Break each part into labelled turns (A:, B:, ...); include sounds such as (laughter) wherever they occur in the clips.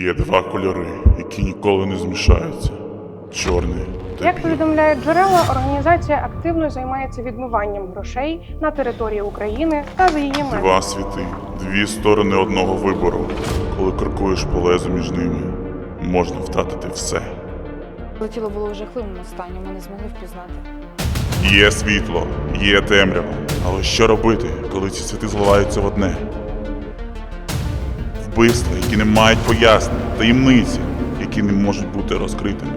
A: Є два кольори, які ніколи не змішаються: чорний та
B: Як
A: білий.
B: повідомляють джерела, організація активно займається відмиванням грошей на території України та за її межами.
A: Два світи, дві сторони одного вибору. Коли крокуєш по лезу між ними, можна втратити все.
C: Коли тіло було в жахливому стані, ми не змогли впізнати.
A: Є світло, є темрява. Але що робити, коли ці світи зливаються в одне? Вбивства, які не мають пояснень, таємниці, які не можуть бути розкритими.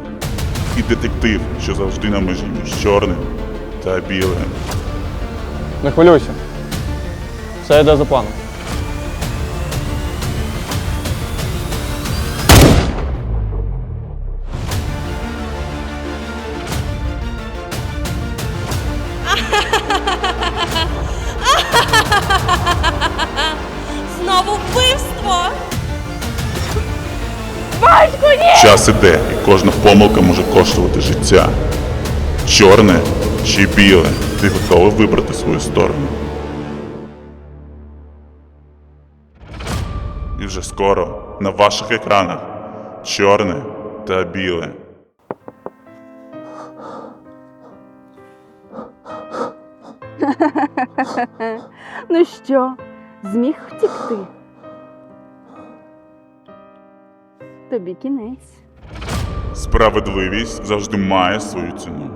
A: І детектив, що завжди на межі між чорним та білим.
D: Не хвилюйся. Все йде за планом.
A: Час іде, і кожна помилка може коштувати життя. Чорне чи біле, ти готовий вибрати свою сторону. І вже скоро на ваших екранах чорне та біле. (laughs)
E: Ну що, зміг втікти? Тобі кінець.
A: Справедливість завжди має свою ціну.